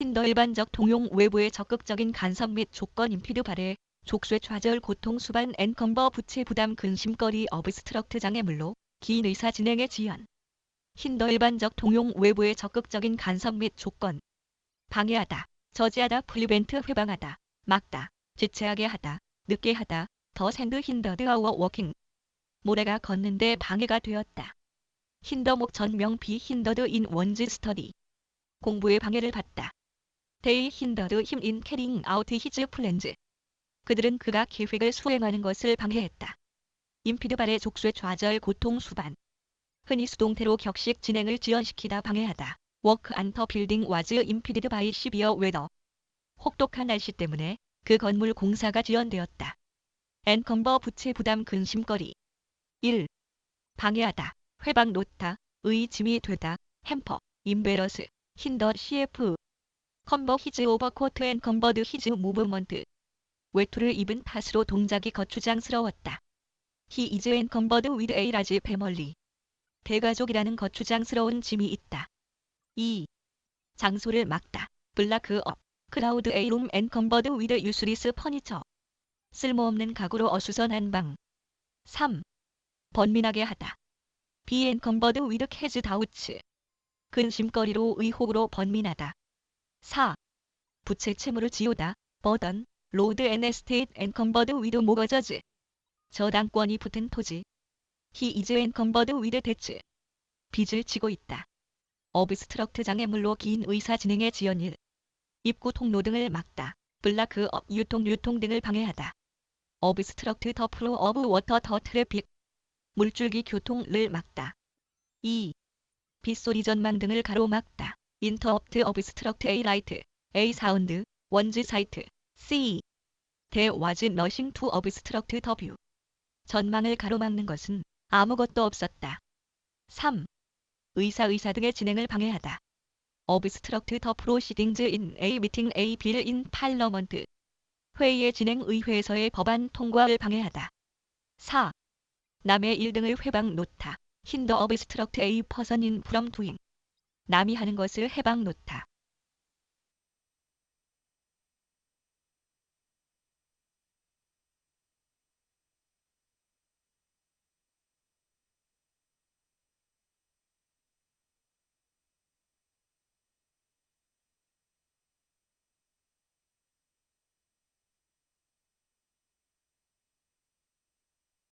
힌더 일반적 통용 외부의 적극적인 간섭 및 조건 임피드 발해 족쇄 좌절 고통 수반 엔컴버 부채 부담 근심거리 어브스트럭트 장애물로 긴 의사 진행의 지연 힌더 일반적 통용 외부의 적극적인 간섭 및 조건 방해하다 저지하다 프리벤트 회방하다 막다 지체하게 하다 늦게 하다 더 샌드 힌더드 아워 워킹 모래가 걷는데 방해가 되었다. 힌더목 전명 비 힌더드 인 원즈 스터디 공부에 방해를 받다. 데이 힌더드 힘인 캐링 아우트 히즈 플랜즈 그들은 그가 계획을 수행하는 것을 방해했다. 임피드 발의 족쇄 좌절 고통 수반. 흔히 수동태로 격식 진행을 지연시키다 방해하다. 워크 안터 빌딩 와즈 임피디드 바이 시비어 웨더 혹독한 날씨 때문에 그 건물 공사가 지연되었다. 엔컴버 부채 부담 근심거리. 1. 방해하다, 회방 놓다, 의짐이 되다, 햄퍼, 임베러스, 힌더 CF 컨버 히즈 오버 코트 앤 컨버드 히즈 무브먼트 외투를 입은 탓으로 동작이 거추장스러웠다. 히 이즈 앤 컨버드 위드 에이 라지 패멀리 대가족이라는 거추장스러운 짐이 있다. 2. 장소를 막다. 블라크 업. 크라우드 에이룸 앤 컨버드 위드 유스리스 퍼니처. 쓸모없는 가구로 어수선한 방. 3. 번민하게 하다. 비앤 컨버드 위드 캐즈 다우츠. 근심거리로 의혹으로 번민하다. 4. 부채 채무를 지우다. 버던. 로드 앤 에스테이트 앤 컨버드 위드 모거저즈. 저당권이 붙은 토지. 히 이즈 앤 컨버드 위드 대츠. 빚을 지고 있다. 어브스트럭트 장애물로 긴 의사 진행의 지연일. 입구 통로 등을 막다. 블라크 업 유통 유통 등을 방해하다. 어브스트럭트 더 플로 어브 워터 더 트래픽. 물줄기 교통을 막다. 2. 빗소리 전망 등을 가로막다. 인터업트 어브스트럭트 A 라이트, A 사운드, 원즈 사이트, C. 대 와즈 너싱 투 어브스트럭트 더 뷰. 전망을 가로막는 것은 아무것도 없었다. 3. 의사 의사 등의 진행을 방해하다. 어브스트럭트 더 프로시딩즈 인 A 미팅 A 빌 인 팔러먼트. 회의의 진행 의회에서의 법안 통과를 방해하다. 4. 남의 일 등을 회방 놓다. 힌더 어브스트럭트 A 퍼선 인 프롬 두잉. 남이 하는 것을 해방 놓다.